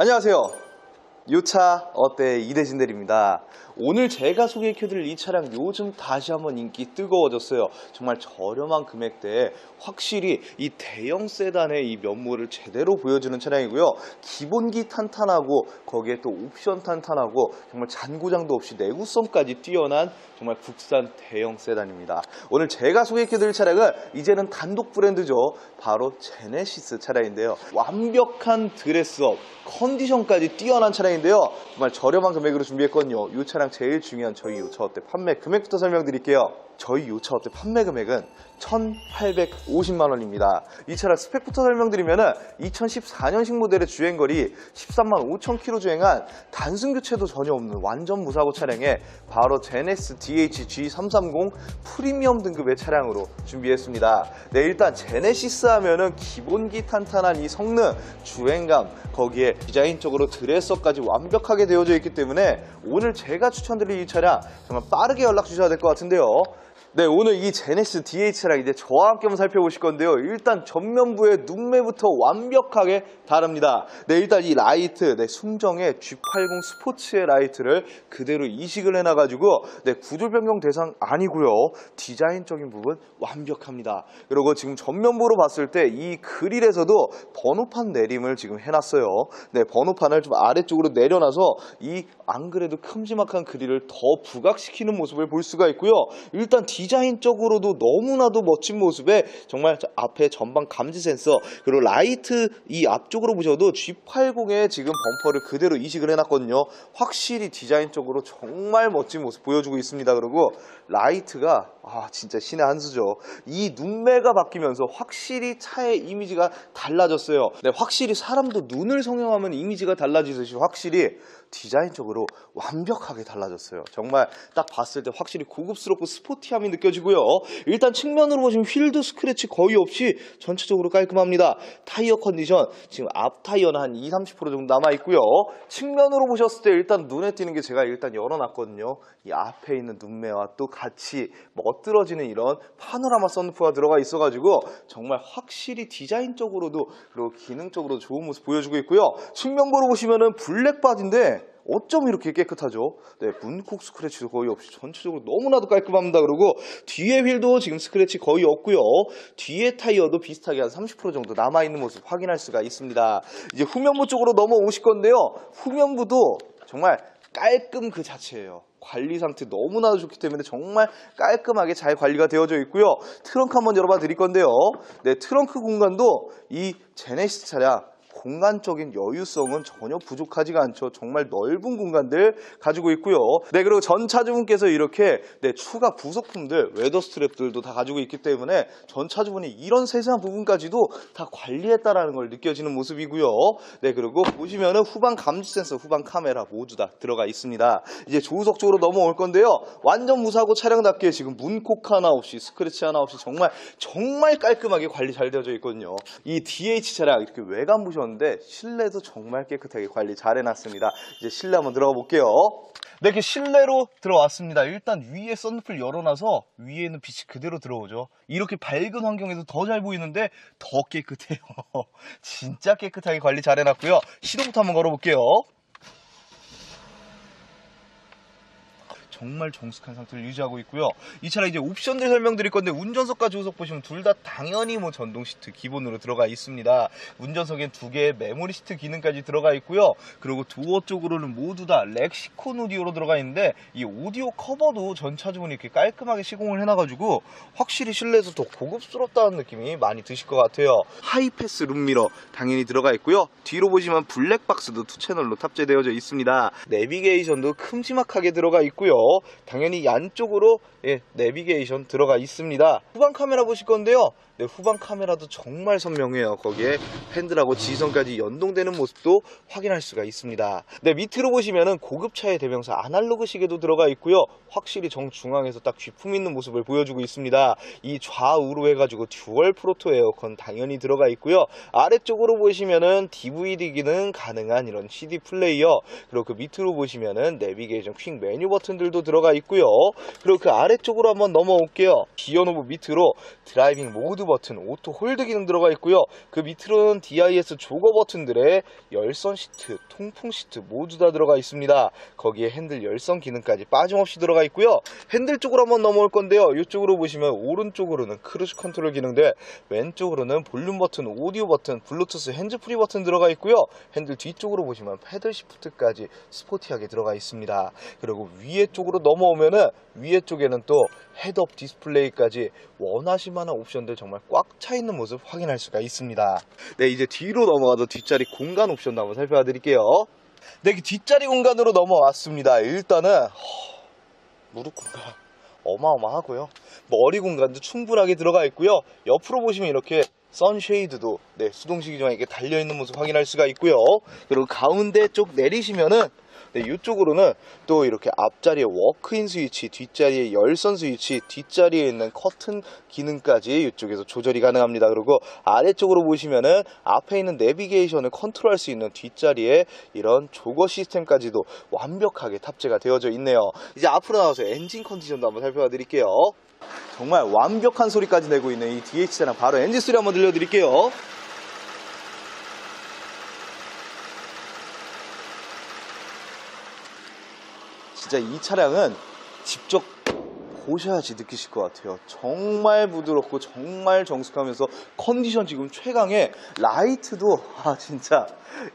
안녕하세요. 요차 어때 이대진 대리입니다. 오늘 제가 소개해드릴 이 차량 요즘 다시 한번 인기 뜨거워졌어요. 정말 저렴한 금액대에 확실히 이 대형 세단의 이 면모를 제대로 보여주는 차량이고요. 기본기 탄탄하고 거기에 또 옵션 탄탄하고 정말 잔고장도 없이 내구성까지 뛰어난 정말 국산 대형 세단입니다. 오늘 제가 소개해드릴 차량은 이제는 단독 브랜드죠. 바로 제네시스 차량인데요. 완벽한 드레스업, 컨디션까지 뛰어난 차량인데요. 정말 저렴한 금액으로 준비했거든요. 이 차량 제일 중요한 저희 요차 어때 판매 금액부터 설명드릴게요. 저희 요차 어때 판매 금액은 1,850만 원입니다. 이 차량 스펙부터 설명드리면은 2014년식 모델의 주행거리 13만 5천 킬로 주행한 단순 교체도 전혀 없는 완전 무사고 차량에 바로 제네스 DHG330 프리미엄 등급의 차량으로 준비했습니다. 네, 일단 제네시스 하면은 기본기 탄탄한 이 성능, 주행감, 거기에 디자인적으로 드레서까지 완벽하게 되어져 있기 때문에 오늘 제가 추천드릴 이 차량 정말 빠르게 연락 주셔야 될 것 같은데요. 네, 오늘 이 제네스 DH랑 이제 저와 함께 한번 살펴보실 건데요. 일단 전면부의 눈매부터 완벽하게 다릅니다. 네, 일단 이 라이트, 네, 순정의 G80 스포츠의 라이트를 그대로 이식을 해놔가지고, 네, 구조 변경 대상 아니고요. 디자인적인 부분 완벽합니다. 그리고 지금 전면부로 봤을 때 이 그릴에서도 번호판 내림을 지금 해놨어요. 네, 번호판을 좀 아래쪽으로 내려놔서 이 안 그래도 큼지막한 그릴을 더 부각시키는 모습을 볼 수가 있고요. 일단 디 자인적으로도 너무나도 멋진 모습에 정말 저 앞에 전방 감지 센서 그리고 라이트 이 앞쪽으로 보셔도 G80에 지금 범퍼를 그대로 이식을 해놨거든요. 확실히 디자인적으로 정말 멋진 모습 보여주고 있습니다. 그리고 라이트가 아 진짜 신의 한 수죠. 이 눈매가 바뀌면서 확실히 차의 이미지가 달라졌어요. 네, 확실히 사람도 눈을 성형하면 이미지가 달라지듯이 확실히 디자인적으로 완벽하게 달라졌어요. 정말 딱 봤을 때 확실히 고급스럽고 스포티함이 느껴지고요. 일단 측면으로 보시면 휠도 스크래치 거의 없이 전체적으로 깔끔합니다. 타이어 컨디션 지금 앞 타이어는 한 2, 30% 정도 남아 있고요. 측면으로 보셨을 때 일단 눈에 띄는 게 제가 일단 열어놨거든요. 이 앞에 있는 눈매와 또 같이 멋들어지는 이런 파노라마 선루프가 들어가 있어가지고 정말 확실히 디자인적으로도 그리고 기능적으로도 좋은 모습 보여주고 있고요. 측면부로 보시면은 블랙 바디인데 어쩜 이렇게 깨끗하죠? 네, 문콕 스크래치도 거의 없이 전체적으로 너무나도 깔끔합니다. 그리고 뒤에 휠도 지금 스크래치 거의 없고요. 뒤에 타이어도 비슷하게 한 30% 정도 남아있는 모습 확인할 수가 있습니다. 이제 후면부 쪽으로 넘어오실 건데요. 후면부도 정말 깔끔 그 자체예요. 관리 상태 너무나도 좋기 때문에 정말 깔끔하게 잘 관리가 되어져 있고요. 트렁크 한번 열어봐 드릴 건데요. 네, 트렁크 공간도 이 제네시스 차량 공간적인 여유성은 전혀 부족하지가 않죠. 정말 넓은 공간들 가지고 있고요. 네, 그리고 전 차주분께서 이렇게 네, 추가 부속품들, 웨더 스트랩들도 다 가지고 있기 때문에 전 차주분이 이런 세세한 부분까지도 다 관리했다라는 걸 느껴지는 모습이고요. 네, 그리고 보시면은 후방 감지 센서, 후방 카메라 모두 다 들어가 있습니다. 이제 조수석 쪽으로 넘어올 건데요. 완전 무사고 차량답게 지금 문콕 하나 없이 스크래치 하나 없이 정말 정말 깔끔하게 관리 잘 되어져 있거든요. 이 DH 차량 이렇게 외관 보셨 는데 실내도 정말 깨끗하게 관리 잘 해놨습니다. 이제 실내 한번 들어가 볼게요. 네, 이렇게 실내로 들어왔습니다. 일단 위에 썬루프를 열어놔서 위에는 빛이 그대로 들어오죠. 이렇게 밝은 환경에서 더 잘 보이는데 더 깨끗해요. 진짜 깨끗하게 관리 잘 해놨고요. 시동부터 한번 걸어볼게요. 정말 정숙한 상태를 유지하고 있고요. 이 차량 이제 옵션들 설명드릴 건데 운전석과 조수석 보시면 둘 다 당연히 뭐 전동 시트 기본으로 들어가 있습니다. 운전석엔 두 개의 메모리 시트 기능까지 들어가 있고요. 그리고 도어 쪽으로는 모두 다 렉시콘 오디오로 들어가 있는데 이 오디오 커버도 전 차주분이 이렇게 깔끔하게 시공을 해놔가지고 확실히 실내에서 더 고급스럽다는 느낌이 많이 드실 것 같아요. 하이패스 룸미러 당연히 들어가 있고요. 뒤로 보시면 블랙박스도 투 채널로 탑재되어져 있습니다. 내비게이션도 큼지막하게 들어가 있고요. 당연히 양쪽으로 예, 내비게이션 들어가 있습니다. 후방 카메라 보실 건데요. 네, 후방 카메라도 정말 선명해요. 거기에 핸들하고 지선까지 연동되는 모습도 확인할 수가 있습니다. 네, 밑으로 보시면은 고급차의 대명사 아날로그 시계도 들어가 있고요. 확실히 정중앙에서 딱 쥐품 있는 모습을 보여주고 있습니다. 이 좌우로 해가지고 듀얼 프로토 에어컨 당연히 들어가 있고요. 아래쪽으로 보시면은 DVD 기능 가능한 이런 CD 플레이어 그리고 그 밑으로 보시면은 내비게이션 퀵 메뉴 버튼들도 들어가 있고요. 그리고 그 아래쪽으로 한번 넘어올게요. 기어 노브 밑으로 드라이빙 모드 버튼, 오토 홀드 기능 들어가 있고요. 그 밑으로는 DIS 조거 버튼들의 열선 시트, 통풍 시트 모두 다 들어가 있습니다. 거기에 핸들 열선 기능까지 빠짐없이 들어가 있고요. 핸들 쪽으로 한번 넘어올 건데요. 이쪽으로 보시면 오른쪽으로는 크루즈 컨트롤 기능들, 왼쪽으로는 볼륨 버튼, 오디오 버튼, 블루투스 핸즈프리 버튼 들어가 있고요. 핸들 뒤쪽으로 보시면 패들 시프트까지 스포티하게 들어가 있습니다. 그리고 위에 쪽으로 넘어오면은 위에 쪽에는 또 헤드업 디스플레이까지 원하실 만한 옵션들 정말 꽉 차 있는 모습 확인할 수가 있습니다. 네, 이제 뒤로 넘어가서 뒷자리 공간 옵션도 한번 살펴봐 드릴게요. 네, 그 뒷자리 공간으로 넘어왔습니다. 일단은 허, 무릎 공간 어마어마하고요. 머리 공간도 충분하게 들어가 있고요. 옆으로 보시면 이렇게 선쉐이드도 네, 수동식이지만 이게 달려 있는 모습 확인할 수가 있고요. 그리고 가운데 쪽 내리시면은 네, 이쪽으로는 또 이렇게 앞자리에 워크인 스위치, 뒷자리에 열선 스위치, 뒷자리에 있는 커튼 기능까지 이쪽에서 조절이 가능합니다. 그리고 아래쪽으로 보시면은 앞에 있는 내비게이션을 컨트롤할 수 있는 뒷자리에 이런 조거 시스템까지도 완벽하게 탑재가 되어져 있네요. 이제 앞으로 나와서 엔진 컨디션도 한번 살펴봐 드릴게요. 정말 완벽한 소리까지 내고 있는 이 DH차량 바로 엔진 소리 한번 들려드릴게요. 진짜 이 차량은 직접 보셔야지 느끼실 것 같아요. 정말 부드럽고 정말 정숙하면서 컨디션 지금 최강의 라이트도 아 진짜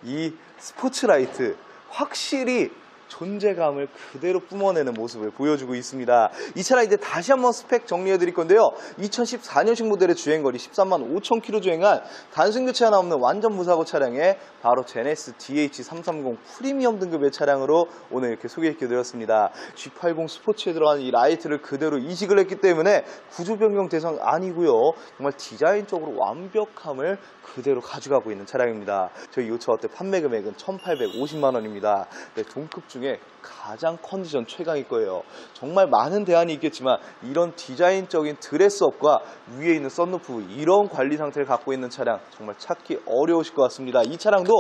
이 스포츠 라이트 확실히 존재감을 그대로 뿜어내는 모습을 보여주고 있습니다. 이 차량 이제 다시 한번 스펙 정리해 드릴 건데요. 2014년식 모델의 주행거리 13만 5천 킬로 주행한 단순 교체 하나 없는 완전 무사고 차량에 바로 제네스 DH330 프리미엄 등급의 차량으로 오늘 이렇게 소개해 드렸습니다. G80 스포츠에 들어간 이 라이트를 그대로 이식을 했기 때문에 구조 변경 대상 아니고요. 정말 디자인적으로 완벽함을 그대로 가져가고 있는 차량입니다. 저희 이차 어때 판매 금액은 1,850만 원입니다. 네, 동급 중에 가장 컨디션 최강일 거예요. 정말 많은 대안이 있겠지만 이런 디자인적인 드레스업과 위에 있는 썬루프 이런 관리 상태를 갖고 있는 차량 정말 찾기 어려우실 것 같습니다. 이 차량도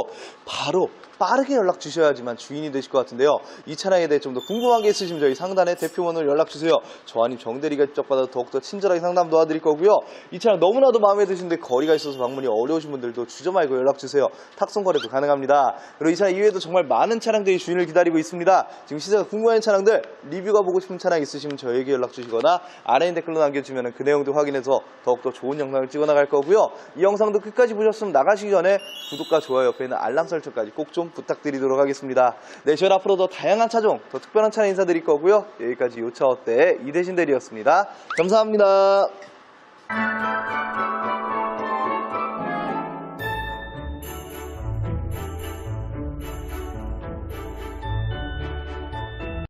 바로 빠르게 연락 주셔야지만 주인이 되실 것 같은데요. 이 차량에 대해 좀 더 궁금한 게 있으시면 저희 상단에 대표번호로 연락 주세요. 저 아님 정대리가 직접 받아 더욱더 친절하게 상담 도와드릴 거고요. 이 차량 너무나도 마음에 드시는데 거리가 있어서 방문이 어려우신 분들도 주저 말고 연락 주세요. 탁송 거래도 가능합니다. 그리고 이 차량 이외에도 정말 많은 차량들이 주인을 기다리고 있습니다. 지금 시세가 궁금한 차량들 리뷰가 보고 싶은 차량 있으시면 저에게 연락 주시거나 아래 있는 댓글로 남겨주시면 그 내용도 확인해서 더욱더 좋은 영상을 찍어 나갈 거고요. 이 영상도 끝까지 보셨으면 나가시기 전에 구독과 좋아요 옆에 있는 알람 설정까지 꼭 좀 부탁드리도록 하겠습니다. 네, 저희 앞으로 더 다양한 차종, 더 특별한 차량 인사드릴 거고요. 여기까지 요차 어때 이대신 대리였습니다. 감사합니다.